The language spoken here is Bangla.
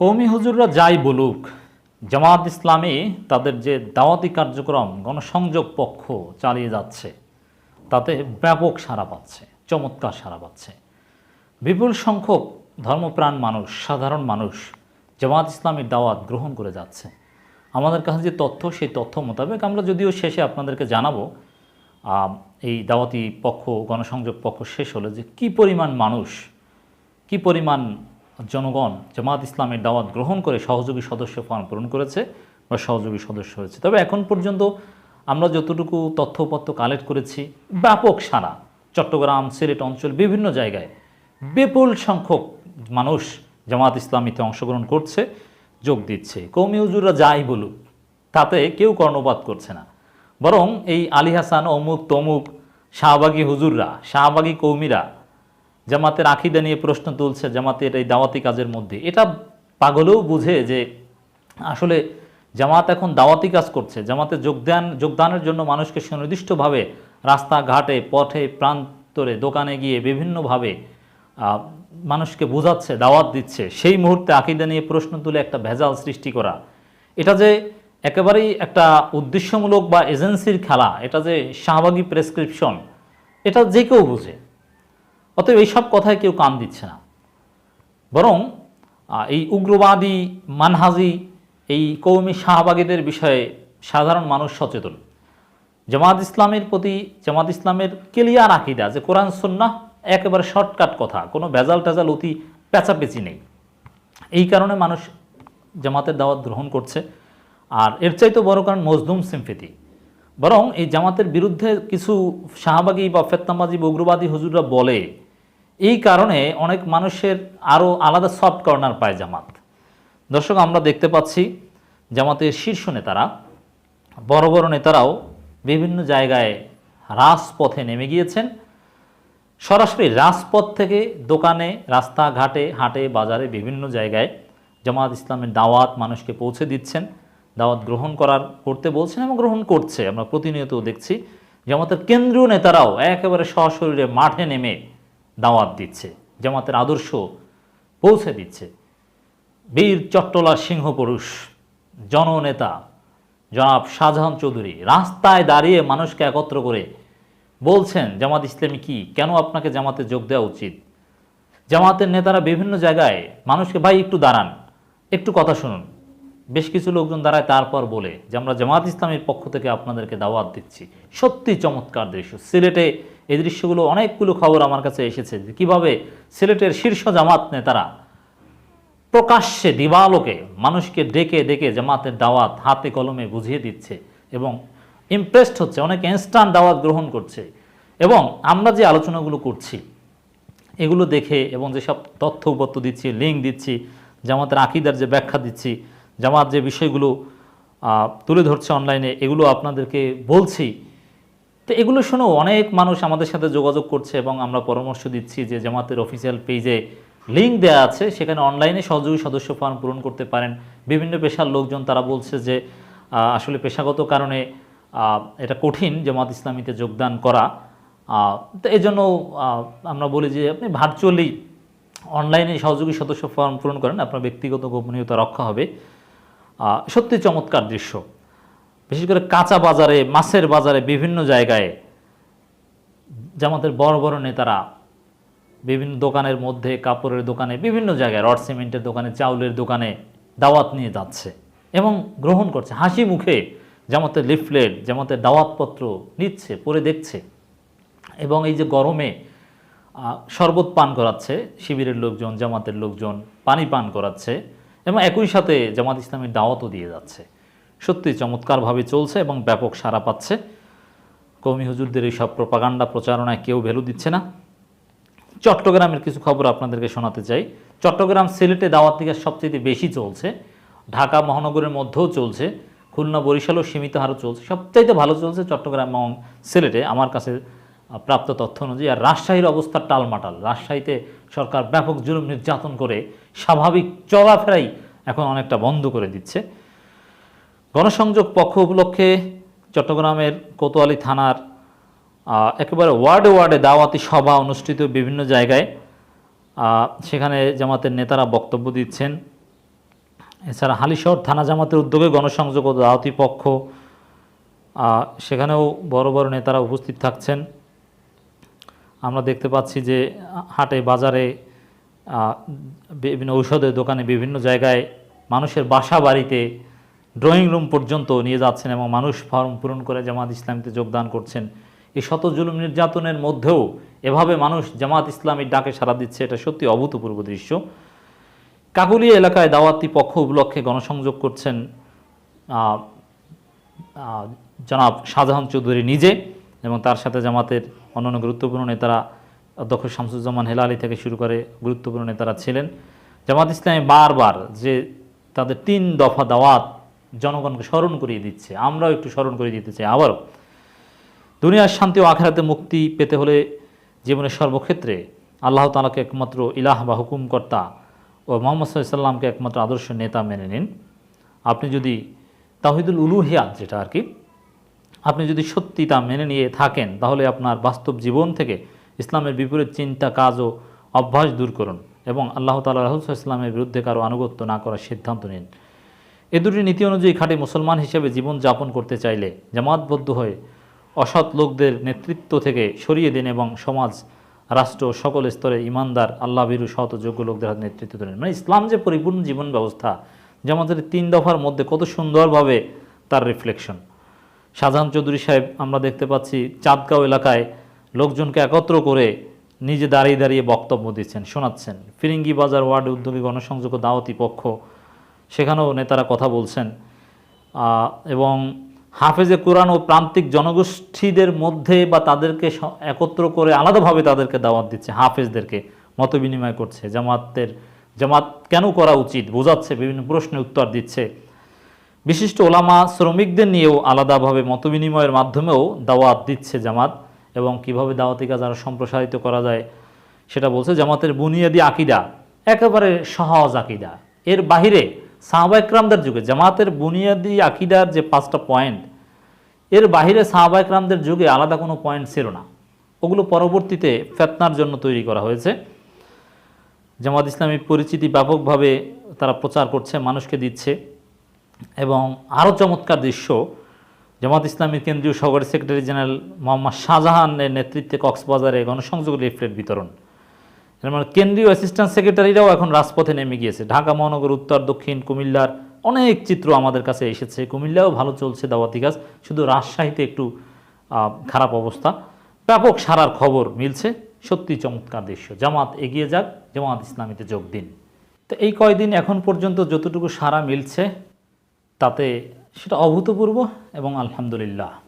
কৌমি হুজুররা যাই বলুক, জামাত ইসলামী তাদের যে দাওয়াতি কার্যক্রম, গণসংযোগ পক্ষ চালিয়ে যাচ্ছে, তাতে ব্যাপক সাড়া পাচ্ছে, চমৎকার সাড়া পাচ্ছে। বিপুল সংখ্যক ধর্মপ্রাণ মানুষ, সাধারণ মানুষ জামাত ইসলামীর দাওয়াত গ্রহণ করে যাচ্ছে। আমাদের কাছে যে তথ্য, সেই তথ্য মোতাবেক আমরা যদিও শেষে আপনাদেরকে জানাব এই দাওয়াতি পক্ষ, গণসংযোগ পক্ষ শেষ হলে যে কি পরিমাণ মানুষ, কি পরিমাণ জনগণ জামাত ইসলামের দাওয়াত গ্রহণ করে সহযোগী সদস্য ফর্ম পূরণ করেছে বা সহযোগী সদস্য হয়েছে। তবে এখন পর্যন্ত আমরা যতটুকু তথ্যপত্র কালেক্ট করেছি, ব্যাপক সারা চট্টগ্রাম, সিলেট অঞ্চল, বিভিন্ন জায়গায় বিপুল সংখ্যক মানুষ জামাত ইসলামীতে অংশগ্রহণ করছে, যোগ দিচ্ছে। কৌমি হুজুররা যাই বলুক, তাতে কেউ কর্ণপাত করছে না। বরং এই আলী হাসান, অমুক তমুক, শাহবাগী হুজুররা, শাহবাগী কৌমিরা জামাতের আখিদা নিয়ে প্রশ্ন তুলছে জামাতের এই দাওয়াতি কাজের মধ্যে। এটা পাগলেও বুঝে যে আসলে জামাত এখন দাওয়াতি কাজ করছে। জামাতে যোগদান, যোগদানের জন্য মানুষকে সুনির্দিষ্টভাবে রাস্তাঘাটে, পথে, প্রান্তরে, দোকানে গিয়ে বিভিন্নভাবে মানুষকে বোঝাচ্ছে, দাওয়াত দিচ্ছে। সেই মুহূর্তে আকিদা নিয়ে প্রশ্ন তুলে একটা ভেজাল সৃষ্টি করা। এটা যে একেবারেই একটা উদ্দেশ্যমূলক বা এজেন্সির খেলা, এটা যে শাহবাগী প্রেসক্রিপশন, এটা যে কেউ বোঝে। অতএব এইসব কথায় কেউ কান দিচ্ছে না। বরং এই উগ্রবাদী, মানহাজি, এই কৌমি শাহবাগীদের বিষয়ে সাধারণ মানুষ সচেতন। জামাত ইসলামের প্রতি, জামাত ইসলামের ক্লিয়ার আকিদা যে কোরআন সন্না একেবারে শর্টকাট কথা, কোনো ভেজাল টেজাল অতি পেঁচাপেচি নেই। এই কারণে মানুষ জামাতের দাওয়াত গ্রহণ করছে। আর এর চাইতে বড় কারণ মজদুম সিম্পেতি বরং এই জামাতের বিরুদ্ধে কিছু শাহবাগী বা ফেতনাবাজি বা উগ্রবাদী হুজুররা বলে এই কারণে অনেক মানুষের আরও আলাদা সফট কর্নার পায় জামাত। দর্শক, আমরা দেখতে পাচ্ছি জামাতের শীর্ষ নেতারা, বড় বড় নেতারাও বিভিন্ন জায়গায় রাজপথে নেমে গিয়েছেন। সরাসরি রাজপথ থেকে দোকানে, রাস্তাঘাটে, হাটে, বাজারে বিভিন্ন জায়গায় জামাত ইসলামের দাওয়াত মানুষকে পৌঁছে দিচ্ছেন। দাওয়াত গ্রহণ করার করতে বলছেন এবং গ্রহণ করছে। আমরা প্রতিনিয়ত দেখছি জামাতের কেন্দ্রীয় নেতারাও একেবারে সশরীরে মাঠে নেমে দাওয়াত দিচ্ছে, জামাতের আদর্শ পৌঁছে দিচ্ছে। বীর চট্টলার সিংহ পুরুষ, জননেতা জনাব শাহজাহান চৌধুরী রাস্তায় দাঁড়িয়ে মানুষকে একত্র করে বলছেন, জামাত ইসলামী কি? কেন আপনাকে জামাতে যোগ দেওয়া উচিত? জামাতের নেতারা বিভিন্ন জায়গায় মানুষকে, ভাই, একটু দাঁড়ান, একটু কথা শুনুন। বেশ কিছু লোকজন দাঁড়ায় তারপর বলে, যে আমরা জামাত ইসলামের পক্ষ থেকে আপনাদেরকে দাওয়াত দিচ্ছি। সত্যি চমৎকার দৃশ্য। সিলেটে এই দৃশ্যগুলো অনেকগুলো খবর আমার কাছে এসেছে যে কীভাবে সিলেটের শীর্ষ জামাত নেতারা প্রকাশ্যে দিবালোকে মানুষকে ডেকে ডেকে জামাতের দাওয়াত হাতে কলমে বুঝিয়ে দিচ্ছে এবং ইমপ্রেসড হচ্ছে, অনেক ইনস্ট্যান্ট দাওয়াত গ্রহণ করছে। এবং আমরা যে আলোচনাগুলো করছি, এগুলো দেখে এবং যেসব তথ্য উপত্য দিচ্ছি লিঙ্ক দিচ্ছি, জামাতের আকিদার যে ব্যাখ্যা দিচ্ছি, জামাত যে বিষয়গুলো তুলে ধরছে অনলাইনে এগুলো আপনাদেরকে বলছি। তো এগুলো শুনেও অনেক মানুষ আমাদের সাথে যোগাযোগ করছে এবং আমরা পরামর্শ দিচ্ছি যে জামাতের অফিসিয়াল পেজে লিঙ্ক দেওয়া আছে। সেখানে অনলাইনে সহযোগী সদস্য ফর্ম পূরণ করতে পারেন। বিভিন্ন পেশার লোকজন তারা বলছে যে আসলে পেশাগত কারণে এটা কঠিন জামাত ইসলামীতে যোগদান করা। তো এই জন্য আমরা বলি যে আপনি ভার্চুয়ালি অনলাইনে সহযোগী সদস্য ফর্ম পূরণ করেন। আপনার ব্যক্তিগত গোপনীয়তা রক্ষা হবে। সত্যি চমৎকার দৃশ্য। বিশেষ করে কাঁচা বাজারে, মাছের বাজারে বিভিন্ন জায়গায় জামাতের বড় বড় নেতারা বিভিন্ন দোকানের মধ্যে, কাপড়ের দোকানে, বিভিন্ন জায়গায় রড সিমেন্টের দোকানে, চাউলের দোকানে দাওয়াত নিয়ে যাচ্ছে এবং গ্রহণ করছে। হাসি মুখে জামাতের লিফলেট, জামাতের দাওয়াতপত্র নিচ্ছে, পরে দেখছে এবং এই যে গরমে শরবত পান করাচ্ছে, শিবিরের লোকজন, জামাতের লোকজন পানি পান করাচ্ছে এবং একই সাথে জামাত ইসলামের দাওয়াতও দিয়ে যাচ্ছে। সত্যি চমৎকারভাবে চলছে এবং ব্যাপক সাড়া পাচ্ছে। কৌমি হুজুরদের এই সব প্রপাগান্ডা প্রচারণায় কেউ ভ্যালু দিচ্ছে না। চট্টগ্রামের কিছু খবর আপনাদেরকে শোনাতে চাই। চট্টগ্রাম সিলেটে দাওয়াত দিকে সবচেয়ে বেশি চলছে। ঢাকা মহানগরের মধ্যেও চলছে। খুলনা, বরিশালও সীমিত হারও চলছে। সবচাইতে ভালো চলছে চট্টগ্রাম এবং সিলেটে আমার কাছে প্রাপ্ত তথ্য অনুযায়ী। আর রাজশাহীর অবস্থা টালমাটাল। রাজশাহীতে সরকার ব্যাপক জুলুম নির্যাতন করে স্বাভাবিক চলাফেরাই এখন অনেকটা বন্ধ করে দিচ্ছে। গণসংযোগ পক্ষ উপলক্ষে চট্টগ্রামের কোতোয়ালি থানার একেবারে ওয়ার্ডে ওয়ার্ডে দাওয়াতি সভা অনুষ্ঠিত বিভিন্ন জায়গায়। সেখানে জামাতের নেতারা বক্তব্য দিচ্ছেন। এছাড়া হালিশহর থানা জামাতের উদ্যোগে গণসংযোগ ও দাওয়াতি পক্ষ সেখানেও বড় বড় নেতারা উপস্থিত থাকছেন। আমরা দেখতে পাচ্ছি যে হাটে, বাজারে বিভিন্ন ঔষধের দোকানে বিভিন্ন জায়গায় মানুষের বাসা বাড়িতে ড্রয়িং রুম পর্যন্ত নিয়ে যাচ্ছেন এবং মানুষ ফর্ম পূরণ করে জামাত ইসলামীতে যোগদান করছেন। এই শত জুলুম নির্যাতনের মধ্যেও এভাবে মানুষ জামাত ইসলামীর ডাকে সাড়া দিচ্ছে, এটা সত্যি অভূতপূর্ব দৃশ্য। কাকুলিয়া এলাকায় দাওয়াতি পক্ষ উপলক্ষে গণসংযোগ করছেন জনাব শাহজাহান চৌধুরী নিজে এবং তার সাথে জামাতের অন্যান্য গুরুত্বপূর্ণ নেতারা, অধ্যক্ষ শামসুজ্জামান হেলালি থেকে শুরু করে গুরুত্বপূর্ণ নেতারা ছিলেন। জামাত ইসলামী বারবার যে তাদের তিন দফা দাওয়াত জনগণকে স্মরণ করিয়ে দিচ্ছে, আমরাও একটু স্মরণ করিয়ে দিতে চাই আবারও। দুনিয়ার শান্তি ও আখেরাতে মুক্তি পেতে হলে জীবনের সর্বক্ষেত্রে আল্লাহ তালাকে একমাত্র ইলাহ বা হুকুমকর্তা ও মোহাম্মদ সাল্লামকে একমাত্র আদর্শ নেতা মেনে নিন। আপনি যদি তাহিদুল উলুহিয়াত যেটা আর কি, আপনি যদি সত্যি তা মেনে নিয়ে থাকেন, তাহলে আপনার বাস্তব জীবন থেকে ইসলামের বিপরীত চিন্তা, কাজ ও অভ্যাস দূর করুন এবং আল্লাহ তালা রাহুল ইসলামের বিরুদ্ধে কারও আনুগত্য না করার সিদ্ধান্ত নিন। এ দুটি নীতি অনুযায়ী খাঁটি মুসলমান হিসেবে জীবন যাপন করতে চাইলে জামাতবদ্ধ হয়ে অসৎ লোকদের নেতৃত্ব থেকে সরিয়ে দিন এবং সমাজ, রাষ্ট্র সকল স্তরে ইমানদার আল্লাহ বিরু সৎ যোগ্য লোকদের হাতে নেতৃত্ব দেন মানে ইসলাম যে পরিপূর্ণ জীবন ব্যবস্থা, জামাতের তিন দফার মধ্যে কত সুন্দরভাবে তার রিফ্লেকশন শাহজাহান চৌধুরী সাহেব, আমরা দেখতে পাচ্ছি চাঁদগাঁও এলাকায় লোকজনকে একত্র করে নিজে দাঁড়িয়ে দাঁড়িয়ে বক্তব্য দিচ্ছেন, শোনাচ্ছেন। ফিরিঙ্গি বাজার ওয়ার্ড উদ্যোগী গণসংযোগ দাওয়াতি পক্ষ সেখানেও নেতারা কথা বলছেন। এবং হাফেজে কোরআন ও প্রান্তিক জনগোষ্ঠীদের মধ্যে বা তাদেরকে একত্র করে আলাদাভাবে তাদেরকে দাওয়াত দিচ্ছে, হাফেজদেরকে মত বিনিময় করছে। জামাতের, জামাত কেন করা উচিত? বোঝাচ্ছে, বিভিন্ন প্রশ্নের উত্তর দিচ্ছে। বিশিষ্ট ওলামা শ্রমিকদের নিয়েও আলাদাভাবে মতবিনিময়ের মাধ্যমেও দাওয়াত দিচ্ছে জামাত এবং কীভাবে দাওয়াতি কাজ আরও সম্প্রসারিত করা যায় সেটা বলছে জামাতের বুনিয়াদি আকিদা, একেবারে সহজ আকিদা। এর বাহিরে সাহাবা একরামদের যুগে, জামাতের বুনিয়াদি আকিদার যে পাঁচটা পয়েন্ট এর বাহিরে সাহাবা একরামদের যুগে আলাদা কোনো পয়েন্ট ছিল না। ওগুলো পরবর্তীতে ফেতনার জন্য তৈরি করা হয়েছে। জামাত ইসলামী পরিচিতি ব্যাপকভাবে তারা প্রচার করছে, মানুষকে দিচ্ছে এবং আরও চমৎকার দৃশ্য, জামাত ইসলামীর কেন্দ্রীয় সহকারী সেক্রেটারি জেনারেল মোহাম্মদ শাহজাহানের নেতৃত্বে কক্সবাজারে গণসংযোগ লিফলেট বিতরণ। মানে কেন্দ্রীয় অ্যাসিস্ট্যান্ট সেক্রেটারিরাও এখন রাজপথে নেমে গিয়েছে। ঢাকা, মহানগর, উত্তর, দক্ষিণ, কুমিল্লার অনেক চিত্র আমাদের কাছে এসেছে। কুমিল্লাও ভালো চলছে দাওয়াতি কাজ, শুধু রাজশাহীতে একটু খারাপ অবস্থা। ব্যাপক সারার খবর মিলছে। সত্যি চমৎকার দৃশ্য। জামাত এগিয়ে যাক, জামাত ইসলামীতে যোগ দিন। তো এই কয়দিন এখন পর্যন্ত যতটুকু সারা মিলছে, তাতে সেটা অভূতপূর্ব এবং আলহামদুলিল্লাহ।